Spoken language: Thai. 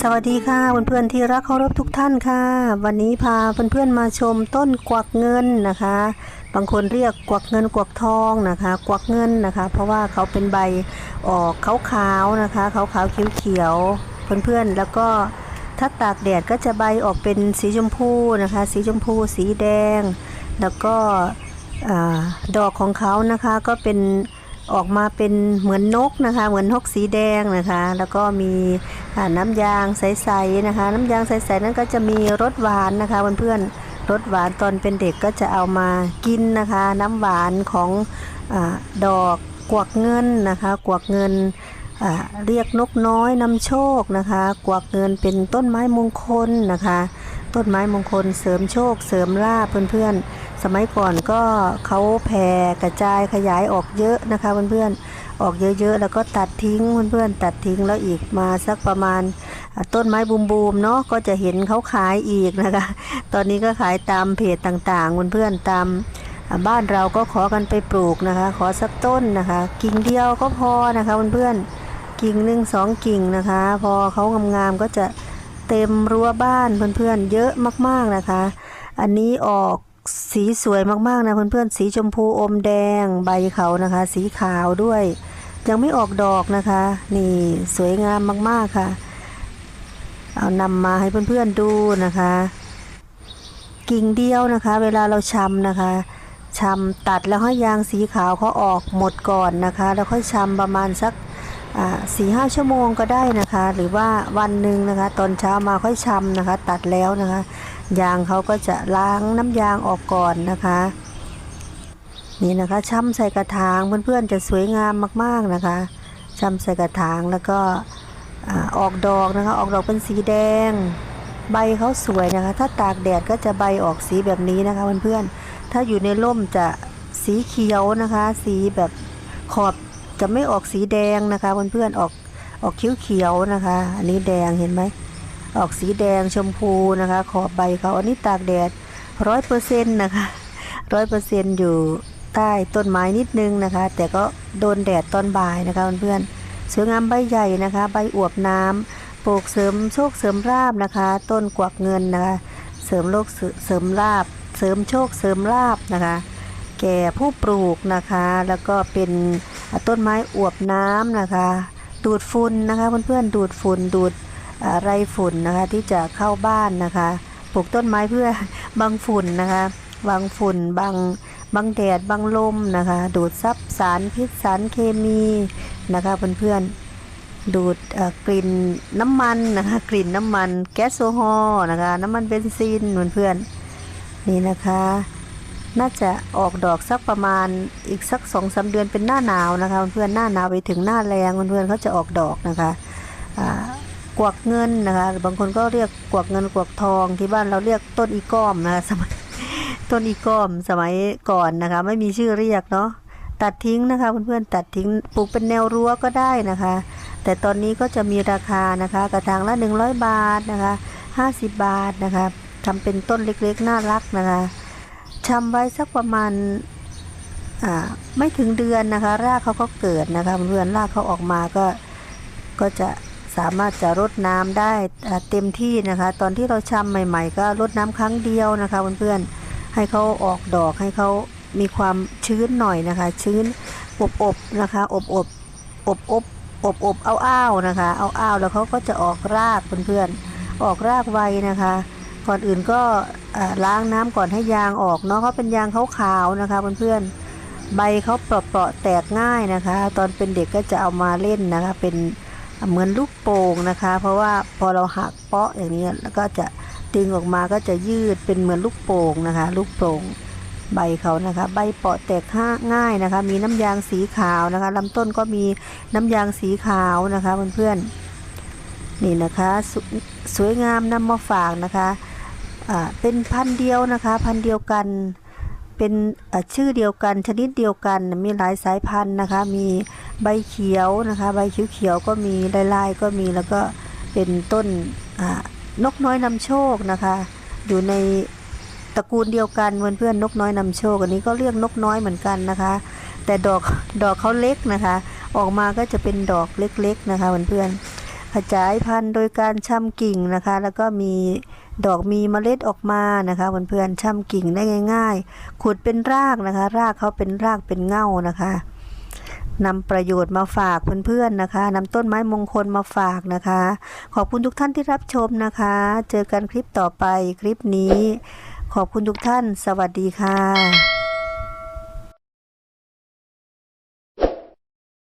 สวัสดีค่ะเพื่อนๆที่รักเคารพทุกท่านค่ะ วันนี้พาเพื่อนๆมาชมต้นกวักเงินนะคะ บางคนเรียกกวักเงินกวักทองนะคะ กวักเงินนะคะ เพราะว่าเขาเป็นใบออกขาวๆนะคะขาวๆเขียวๆเพื่อนๆแล้วก็ถ้าตากแดดก็จะใบออกเป็นสีชมพูนะคะ สีชมพูสีแดง แล้วก็อดอกของเขานะคะก็เป็น ออกมาเป็นเหมือนนกนะคะ เหมือนนกสีแดงนะคะ แล้วก็มีน้ำยางใสๆนะคะ น้ำยางใสๆนั้นก็จะมีรสหวานนะคะเพื่อนๆรสหวานตอนเป็นเด็กก็จะเอามากินนะคะ น้ำหวานของอดอกกวักเงินนะคะ กวักเงินเรียกนกน้อยนำโชคนะคะ กวักเงินเป็นต้นไม้มงคลนะคะ ต้นไม้มงคลเสริมโชค เสริมลาภเพื่อนๆ สมัยก่อนก็เขาแผ่กระจายขยายออกเยอะนะคะเพื่อนๆออกเยอะๆ แล้วก็ตัดทิ้งเพื่อนๆตัดทิ้งแล้วอีกมาสักประมาณต้นไม้บูมๆเนาะก็จะเห็นเขาขายอีกนะคะ ตอนนี้ก็ขายตามเพจต่างๆเพื่อนๆตามบ้านเราก็ขอกันไปปลูกนะคะ ขอสักต้นนะคะ กิ่งเดียวก็พอนะคะเพื่อนๆกิ่งหนึ่งสองกิ่งนะคะ พอเขางามๆก็จะเต็มรั้วบ้านเพื่อนๆเยอะมากๆนะคะ อันนี้ออก สีสวยมากๆนะเพื่อนๆสีชมพูอมแดงใบเขานะคะ สีขาวด้วย ยังไม่ออกดอกนะคะ นี่สวยงามมากๆค่ะ เอานำมาให้เพื่อนๆดูนะคะ กิ่งเดียวนะคะ เวลาเราชำนะคะชำตัดแล้วให้ยางสีขาวเขาออกหมดก่อนนะคะ แล้วค่อยชำประมาณสักสี่ห้าชั่วโมงก็ได้นะคะ หรือว่าวันหนึ่งนะคะ ตอนเช้ามาค่อยชำนะคะ ตัดแล้วนะคะ ยางเขาก็จะล้างน้ำยางออกก่อนนะคะ นี่นะคะช่ำใส่กระถางเพื่อนๆจะสวยงามมากๆนะคะช่ำใส่กระถางแล้วก็อออกดอกนะคะ ออกดอกเป็นสีแดง ใบเขาสวยนะคะ ถ้าตากแดดก็จะใบออกสีแบบนี้นะคะเพื่อนๆถ้าอยู่ในร่มจะสีเขียวนะคะ สีแบบขอบจะไม่ออกสีแดงนะคะเพื่อนๆออกออกเขียวๆนะคะ อันนี้แดงเห็นไหม ออกสีแดงชมพูนะคะ ขอบใบเขาอันนี้ตากแดดร้อยเปอร์เซ็นต์นะคะร้อยเปอร์เซ็นต์อยู่ใต้ต้นไม้นิดนึงนะคะ แต่ก็โดนแดดตอนบ่ายนะคะเพื่อนๆสวยงามใบใหญ่นะคะ ใบอวบน้ำปลูกเสริมโชคเสริมลาบนะคะ ต้นกวักเงินนะคะ เสริมโลกเสริมลาบ เสริมโชคเสริมลาบนะคะ แก่ผู้ปลูกนะคะ แล้วก็เป็นต้นไม้อวบน้ำนะคะ ดูดฝุ่นนะคะเพื่อนๆดูดฝุ่นดูด ไรฝุ่นนะคะที่จะเข้าบ้านนะคะปลูกต้นไม้เพื่อบังฝุ่นนะคะบังฝุ่นบังบังแดดบังลมนะคะ ดูดซับสารพิษสารเคมีนะคะเพื่อนๆดูดกลิ่นน้ำมันนะคะกลิ่นน้ำมันแก๊สโซฮอล์นะคะน้ำมันเบนซินเพื่อนๆนี่นะคะน่าจะออกดอกสักประมาณอีกสักสองสาเดือนเป็นหน้าหนาวนะคะเพื่อนๆหน้าหนาวไปถึงหน้าแรงเพื่อนๆเขาจะออกดอกนะคะ กวักเงินนะคะบางคนก็เรียกกวักเงินกวักทองที่บ้านเราเรียกต้นอีก้อมนะคะสมัยต้นอีก้อมสมัยก่อนนะคะ ไม่มีชื่อเรียกเนาะตัดทิ้งนะคะเพื่อนๆตัดทิ้งปลูกเป็นแนวรั้วก็ได้นะคะ แต่ตอนนี้ก็จะมีราคานะคะกระถางละ 100 บาทนะคะ50 บาทนะคะทำเป็นต้นเล็กๆน่ารักนะคะชำไว้สักประมาณไม่ถึงเดือนนะคะ รากเขาก็เกิดนะคะเพื่อนรากเขาออกมาก็ก็จะ สามารถจะรดน้ำได้เต็มที่นะคะ ตอนที่เราชำใหม่ ๆ ก็รดน้ำครั้งเดียวนะคะเพื่อนๆให้เขาออกดอกให้เขามีความชื้นหน่อยนะคะ ชื้นอบๆนะคะอบๆอบอบอบอบอบเอาอ้าวๆนะคะเอาอ้าวๆแล้วเขาก็จะออกรากเพื่อนๆออกรากไวนะคะ ก่อนอื่นก็ล้างน้ำก่อนให้ยางออกเนาะเขาเป็นยางขาวๆนะคะเพื่อนๆใบเขาเปราะๆแตกง่ายนะคะ ตอนเป็นเด็กก็จะเอามาเล่นนะคะเป็น เหมือนลูกโป่งนะคะ เพราะว่าพอเราหักเปาะอย่างนี้แล้วก็จะดึงออกมาก็จะยืดเป็นเหมือนลูกโป่งนะคะ ลูกโป่งใบเขานะคะ ใบเปาะแตกง่ายนะคะ มีน้ำยางสีขาวนะคะลำต้นก็มีน้ำยางสีขาวนะคะเพื่อนๆนี่นะคะสสวยงามนำมาฝากนะคะอ่าเป็นพันเดียวนะคะ พันเดียวกันเป็นชื่อเดียวกันชนิดเดียวกันมีหลายสายพันธุ์นะคะ มี ใบเขียวนะคะ ใบเขียวๆก็มีลายๆก็มีแล้วก็เป็นต้นนกน้อยนำโชคนะคะ อยู่ในตระกูลเดียวกันเพื่อนๆนกน้อยนำโชค อันนี้ก็เรียกนกน้อยเหมือนกันนะคะ แต่ดอกดอกเขาเล็กนะคะ ออกมาก็จะเป็นดอกเล็กๆนะคะเพื่อนๆขยายพันธุ์โดยการช่ำกิ่งนะคะ แล้วก็มีดอกมีเมล็ดออกมานะคะเพื่อนๆช่ำกิ่งได้ง่าย ๆ ขุดเป็นรากนะคะ รากเขาเป็นรากเป็นเง่านะคะ นำประโยชน์มาฝากเพื่อนๆนะคะนำต้นไม้มงคลมาฝากนะคะ ขอบคุณทุกท่านที่รับชมนะคะ เจอกันคลิปต่อไปคลิปนี้ ขอบคุณทุกท่าน สวัสดีค่ะ